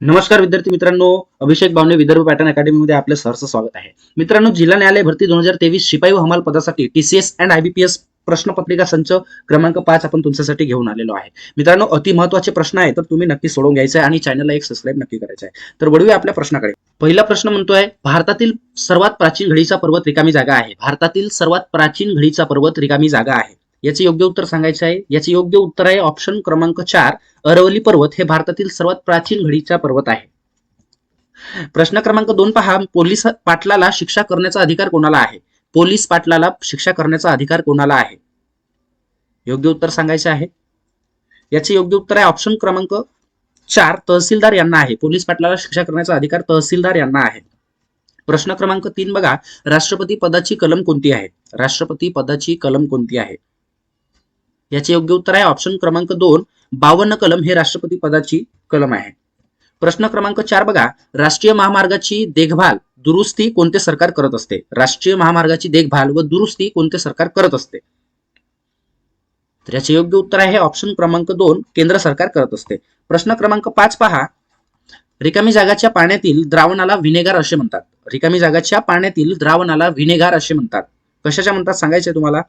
नमस्कार विद्यार्थी मित्रांनो अभिषेक बावने विदर्भ पॅटर्न अकॅडमीमध्ये आपलं सहर्ष स्वागत आहे. मित्रांनो जिल्हा न्यायालय भरती दोन हजार तेवीस शिपाई व हमाल पदासाठी टीसीएस अँड आयबीपीएस प्रश्नपत्रिका संच क्रमांक पाच आपण तुमच्यासाठी घेऊन आलेलो आहे. मित्रांनो अति महत्त्वाचे प्रश्न आहे तर तुम्ही नक्की सोडवून घ्यायचं आहे आणि चॅनलला एक सबस्क्राईब नक्की करायचं आहे. तर वळूया आपल्या प्रश्नाकडे. पहिला प्रश्न म्हणतोय भारतातील सर्वात प्राचीन घडीचा पर्वत रिकामी जागा आहे. भारतातील सर्वात प्राचीन घडीचा पर्वत रिकामी जागा आहे. याचे योग्य उत्तर सांगायचे आहे. याचे योग्य उत्तर आहे ऑप्शन क्रमांक चार अरवली पर्वत हे भारतातील सर्वात प्राचीन घडीचा पर्वत आहे. प्रश्न क्रमांक दोन पहा. पोलीस पाटलाला शिक्षा करण्याचा अधिकार कोणाला आहे? पोलीस पाटलाला शिक्षा करण्याचा अधिकार कोणाला आहे? योग्य उत्तर सांगायचे आहे. याचे योग्य उत्तर आहे ऑप्शन क्रमांक चार तहसीलदार यांना आहे. पोलीस पाटलाला शिक्षा करण्याचा अधिकार तहसीलदार यांना आहे. प्रश्न क्रमांक तीन बघा. राष्ट्रपती पदाची कलम कोणती आहे? राष्ट्रपती पदाची कलम कोणती आहे? याचे योग्य उत्तर आहे. ऑप्शन क्रमांक दोन बावन्न कलम हे राष्ट्रपती पदाची कलम आहे. प्रश्न क्रमांक चार बघा. राष्ट्रीय महामार्गाची देखभाल दुरुस्ती कोणते सरकार करत असते? राष्ट्रीय महामार्गाची देखभाल व दुरुस्ती कोणते सरकार करत असते? तर याचे योग्य उत्तर आहे. ऑप्शन क्रमांक दोन केंद्र सरकार करत असते. प्रश्न क्रमांक पाच पहा. रिकामी जागाच्या पाण्यातील द्रावणाला व्हिनेगार असे म्हणतात. रिकामी जागाच्या पाण्यातील द्रावणाला व्हिनेगार असे म्हणतात. कशाच्या म्हणतात? सांगायचे तुम्हाला?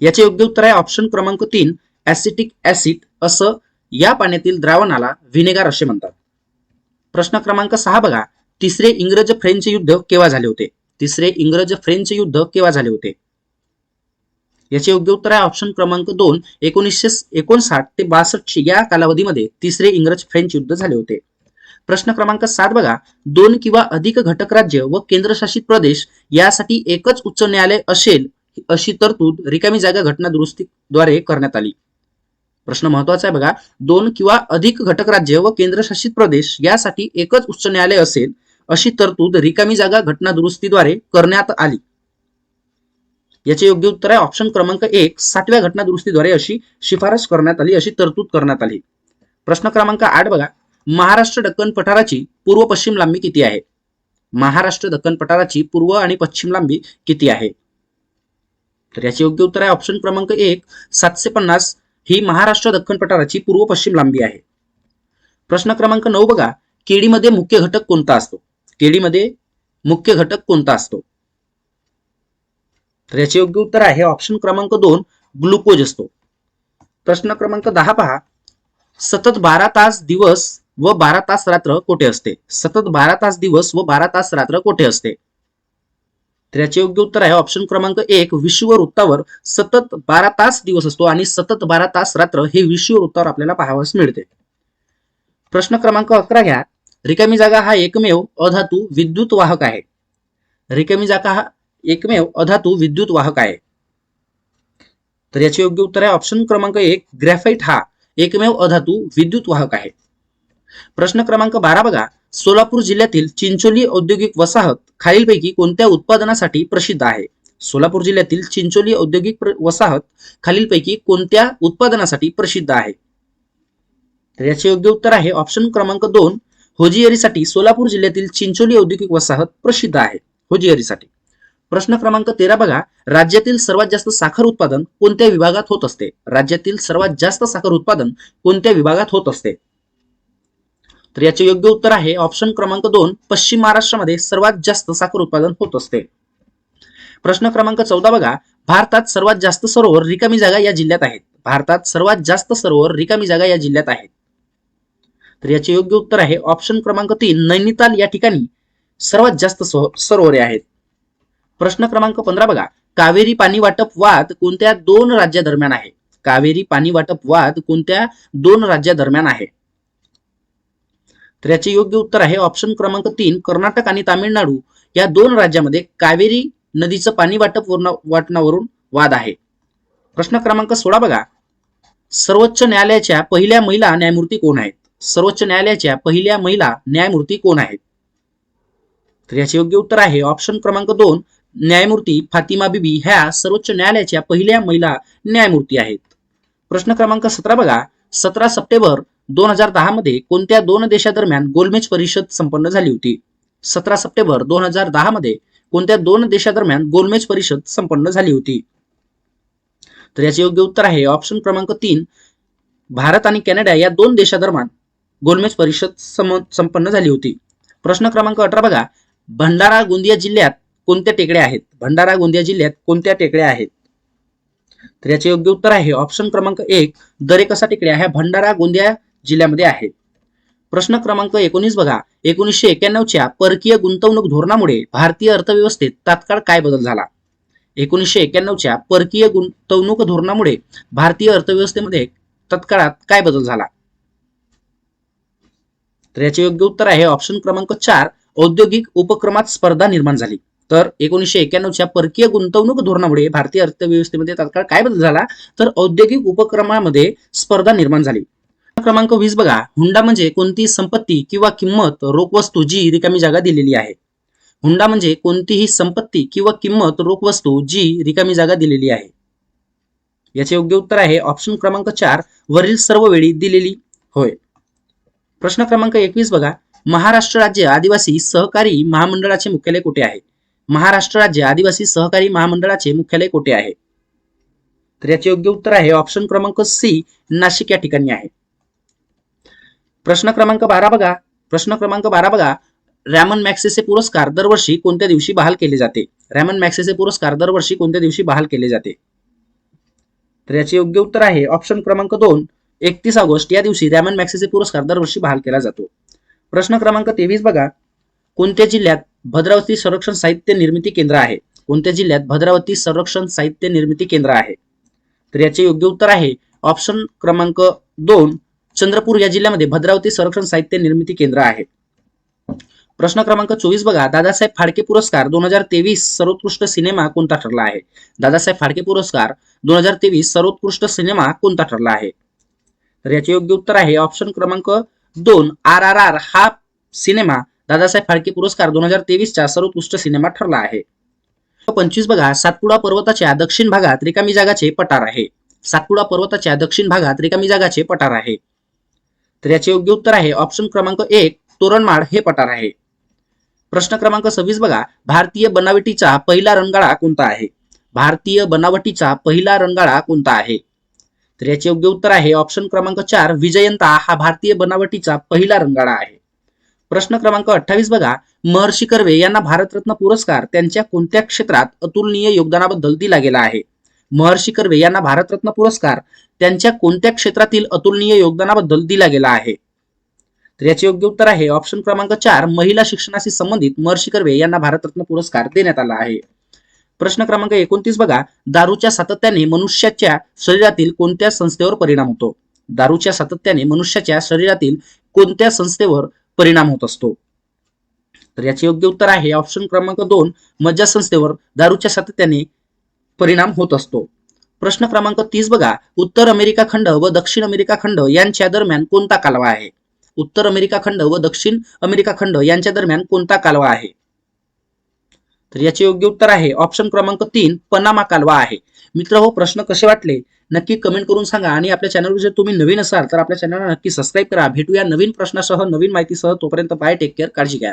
याचे योग्य उत्तर आहे ऑप्शन क्रमांक तीन ऍसिटिक ऍसिड असं या पाण्यातील द्रावणाला व्हिनेगार असे म्हणतात. प्रश्न क्रमांक सहा बघा. तिसरे इंग्रज फ्रेंच युद्ध केव्हा झाले होते? तिसरे इंग्रज फ्रेंच युद्ध केव्हा झाले होते? याचे योग्य उत्तर आहे ऑप्शन क्रमांक दोन एकोणीसशे एकोणसाठ ते बासष्टशे या कालावधीमध्ये तिसरे इंग्रज फ्रेंच युद्ध झाले होते. प्रश्न क्रमांक सात बघा. दोन किंवा अधिक घटक राज्य व केंद्रशासित प्रदेश यासाठी एकच उच्च न्यायालय असेल अशी तरतूद रिकामी जागा घटना दुरुस्तीद्वारे करण्यात आली. प्रश्न महत्त्वाचा आहे बघा. दोन किंवा अधिक घटक राज्य व केंद्रशासित प्रदेश यासाठी एकच उच्च न्यायालय असेल अशी तरतूद रिकामी जागा घटना दुरुस्तीद्वारे करण्यात आली. याचे योग्य उत्तर आहे ऑप्शन क्रमांक एक सातव्या घटना दुरुस्तीद्वारे अशी शिफारस करण्यात आली अशी तरतूद करण्यात आली. प्रश्न क्रमांक आठ बघा. महाराष्ट्र दक्कन पठाराची पूर्व पश्चिम लांबी किती आहे? महाराष्ट्र दक्कन पठाराची पूर्व आणि पश्चिम लांबी किती आहे? तर याचे योग्य उत्तर आहे ऑप्शन क्रमांक एक सातशे पन्नास ही महाराष्ट्र दख्खन पठाराची पूर्व पश्चिम लांबी आहे. प्रश्न क्रमांक नऊ बघा केडीमध्ये मुख्य घटक कोणता असतो? केडीमध्ये मुख्य घटक कोणता असतो? तर याचे योग्य उत्तर आहे ऑप्शन क्रमांक दोन ग्लुकोज असतो. प्रश्न क्रमांक दहा पहा सतत बारा तास दिवस व बारा तास रात्र कोठे असते? सतत बारा तास दिवस व बारा तास रात्र कोठे असते? तर याचे योग्य उत्तर आहे. ऑप्शन क्रमांक एक विश्व वृत्तावर सतत बारा तास दिवस असतो आणि सतत बारा तास रात्र हे विश्व वृत्तावर आपल्याला पाहावयास मिळते. प्रश्न क्रमांक अकरा घ्या. रिकामी जागा हा एकमेव अधातू विद्युत वाहक आहे. रिकामी जागा हा एकमेव अधातू विद्युत वाहक आहे. तर याचे योग्य उत्तर आहे. ऑप्शन क्रमांक एक ग्रॅफाइट हा एकमेव अधातू विद्युत वाहक आहे. प्रश्न क्रमांक बारा बघा. सोलापूर जिल्ह्यातील चिंचोली औद्योगिक वसाहत खालीलपैकी कोणत्या उत्पादनासाठी प्रसिद्ध आहे? सोलापूर जिल्ह्यातील चिंचोली औद्योगिक वसाहत खालीलपैकी कोणत्या उत्पादनासाठी प्रसिद्ध आहे? तर याचे योग्य उत्तर आहे ऑप्शन क्रमांक दोन होजियरीसाठी सोलापूर जिल्ह्यातील चिंचोली औद्योगिक वसाहत प्रसिद्ध आहे. होजियरीसाठी. प्रश्न क्रमांक तेरा बघा. राज्यातील सर्वात जास्त साखर उत्पादन कोणत्या विभागात होत असते? राज्यातील सर्वात जास्त साखर उत्पादन कोणत्या विभागात होत असते? तर याचे योग्य उत्तर आहे ऑप्शन क्रमांक दोन पश्चिम महाराष्ट्रामध्ये सर्वात जास्त साखर उत्पादन होत असते. प्रश्न क्रमांक चौदा बघा. भारतात सर्वात जास्त सरोवर रिकामी जागा या जिल्ह्यात आहेत. भारतात सर्वात जास्त सरोवर रिकामी जागा या जिल्ह्यात आहेत. तर याचे योग्य उत्तर आहे ऑप्शन क्रमांक तीन नैनिताल या ठिकाणी सर्वात जास्त सरोवरे आहेत. प्रश्न क्रमांक पंधरा बघा. कावेरी पाणी वाटप वाद कोणत्या दोन राज्यादरम्यान आहे? कावेरी पाणी वाटप वाद कोणत्या दोन राज्यादरम्यान आहे? तर याचे योग्य उत्तर आहे ऑप्शन क्रमांक तीन कर्नाटक आणि तामिळनाडू. या दोन राज्यामध्ये कावेरी नदीचं पाणी वाटप वाटणावरून वाद आहे. प्रश्न क्रमांक सोळा बघा. सर्वोच्च न्यायालयाच्या पहिल्या महिला न्यायमूर्ती कोण आहेत? सर्वोच्च न्यायालयाच्या पहिल्या महिला न्यायमूर्ती कोण आहेत? तर याचे योग्य उत्तर आहे ऑप्शन क्रमांक दोन न्यायमूर्ती फातिमा बिबी ह्या सर्वोच्च न्यायालयाच्या पहिल्या महिला न्यायमूर्ती आहेत. प्रश्न क्रमांक सतरा बघा. सतरा सप्टेंबर दोन हजार दहा मध्ये कोणत्या दोन देशादरम्यान गोलमेज परिषद संपन्न झाली होती? सतरा सप्टेंबर दोन हजार दहा मध्ये कोणत्या दोन देशादरम्यान गोलमेज परिषद संपन्न झाली होती? तर याचे योग्य उत्तर आहे ऑप्शन क्रमांक तीन. भारत आणि कॅनडा या दोन देशादरम्यान गोलमेज परिषद सम संपन्न झाली होती. प्रश्न क्रमांक अठरा बघा. भंडारा गोंदिया जिल्ह्यात कोणत्या टेकड्या आहेत? भंडारा गोंदिया जिल्ह्यात कोणत्या टेकड्या आहेत? तर याचे योग्य उत्तर आहे ऑप्शन क्रमांक एक. दरेकसा टेकड्या ह्या भंडारा गोंदिया जिल्ह्यामध्ये आहेत. प्रश्न क्रमांक एकोणीस बघा. एकोणीसशे एक्क्याण्णवच्या परकीय गुंतवणूक धोरणामुळे भारतीय अर्थव्यवस्थेत तात्काळ काय बदल झाला? एकोणीसशे एक्क्याण्णवच्या परकीय गुंतवणूक धोरणामुळे भारतीय अर्थव्यवस्थेमध्ये तत्काळात काय बदल झाला? तर याचे योग्य उत्तर आहे ऑप्शन क्रमांक चार औद्योगिक उपक्रमात स्पर्धा निर्माण झाली. तर एकोणीसशे एक्क्याण्णवच्या परकीय गुंतवणूक धोरणामुळे भारतीय अर्थव्यवस्थेमध्ये तात्काळ काय बदल झाला? तर औद्योगिक उपक्रमामध्ये स्पर्धा निर्माण झाली. क्रमांक वीस बघा. हुंडा म्हणजे कोणती संपत्ती किंवा किंमत रोख वस्तू जी रिकामी जागा दिलेली आहे? हुंडा म्हणजे कोणतीही संपत्ती किंवा किंमत रोख वस्तू जी रिकामी जागा दिलेली आहे. याचे योग्य उत्तर आहे ऑप्शन क्रमांक चार वरील सर्व वेळी दिलेली. होय. प्रश्न क्रमांक एकवीस बघा. महाराष्ट्र राज्य आदिवासी सहकारी महामंडळाचे मुख्यालय कुठे आहे? महाराष्ट्र राज्य आदिवासी सहकारी महामंडळाचे मुख्यालय कुठे आहे? तर याचे योग्य उत्तर आहे ऑप्शन क्रमांक सी नाशिक या ठिकाणी आहे. प्रश्न क्रमांक बारा बघा. प्रश्न क्रमांक बारा बघा. रॅमन मॅक्सेसे पुरस्कार दरवर्षी कोणत्या दिवशी बहाल केले जाते? रॅमन मॅक्सेसे पुरस्कार दरवर्षी कोणत्या दिवशी बहाल केले जाते? तर याचे योग्य उत्तर आहे ऑप्शन क्रमांक दोन. एकतीस ऑगस्ट या दिवशी रॅमन मॅक्सेसे पुरस्कार दरवर्षी बहाल केला जातो. प्रश्न क्रमांक तेवीस बघा. कोणत्या जिल्ह्यात भद्रावती संरक्षण साहित्य निर्मिती केंद्र आहे? कोणत्या जिल्ह्यात भद्रावती संरक्षण साहित्य निर्मिती केंद्र आहे? तर याचे योग्य उत्तर आहे ऑप्शन क्रमांक दोन. चंद्रपूर या जिल्ह्यामध्ये भद्रावती संरक्षण साहित्य निर्मिती केंद्र आहे. प्रश्न क्रमांक चोवीस बघा. दादासाहेब फाडके पुरस्कार दोन हजार तेवीस सर्वोत्कृष्ट सिनेमा कोणता ठरला आहे? दादासाहेब फाडके पुरस्कार दोन हजार तेवीस सर्वोत्कृष्ट सिनेमा कोणता ठरला आहे? तर याचे योग्य उत्तर आहे ऑप्शन क्रमांक दोन आर आर आर हा सिनेमा दादासाहेब फाडके पुरस्कार दोन हजार तेवीसचा सर्वोत्कृष्ट सिनेमा ठरला आहे. पंचवीस बघा. सातपुडा पर्वताच्या दक्षिण भागात रिकामी जागाचे पठार आहे. सातपुडा पर्वताच्या दक्षिण भागात रिकामी जागाचे पठार आहे. तर याचे योग्य उत्तर आहे. ऑप्शन क्रमांक एक तोरणमाळ हे पठार आहे. प्रश्न क्रमांक सव्वीस बघा. भारतीय बनावटीचा पहिला रणगाडा कोणता आहे? भारतीय बनावटीचा पहिला रणगाडा कोणता आहे? तर याचे योग्य उत्तर आहे. ऑप्शन क्रमांक चार विजयंता हा भारतीय बनावटीचा पहिला रणगाडा आहे. प्रश्न क्रमांक अठ्ठावीस बघा. महर्षी कर्वे यांना भारतरत्न पुरस्कार त्यांच्या कोणत्या क्षेत्रात अतुलनीय योगदानाबद्दल दिला गेला आहे? महर्षी कर्वे यांना भारतरत्न पुरस्कार त्यांच्या कोणत्या क्षेत्रातील अतुलनीय योगदानाबद्दल दिला गेला आहे? तर याचे योग्य उत्तर आहे ऑप्शन क्रमांक चार महिला शिक्षणाशी संबंधित महर्षी कर्वे यांना भारतरत्न पुरस्कार देण्यात आला आहे. प्रश्न क्रमांक एकोणतीस बघा दारूच्या सातत्याने मनुष्याच्या शरीरातील कोणत्या संस्थेवर परिणाम होतो? दारूच्या सातत्याने मनुष्याच्या शरीरातील कोणत्या संस्थेवर परिणाम होत असतो? तर याचे योग्य उत्तर आहे ऑप्शन क्रमांक दोन मज्जा संस्थेवर दारूच्या सातत्याने परिणाम होत असतो. प्रश्न क्रमांक तीस बघा. उत्तर अमेरिका खंड व दक्षिण अमेरिका खंड यांच्या दरम्यान कोणता कालवा आहे? उत्तर अमेरिका खंड व दक्षिण अमेरिका खंड यांच्या दरम्यान कोणता कालवा आहे? तर याचे योग्य उत्तर आहे. ऑप्शन क्रमांक तीन पनामा कालवा आहे. मित्र हो प्रश्न कसे वाटले? नक्की कमेंट करून सांगा आणि आपल्या चॅनलवर जर तुम्ही नवीन असाल तर आपल्या चॅनलला नक्की सबस्क्राईब करा. भेटूया नवीन प्रश्नासह नवीन माहितीसह. तोपर्यंत बाय टेक केअर काळजी घ्या.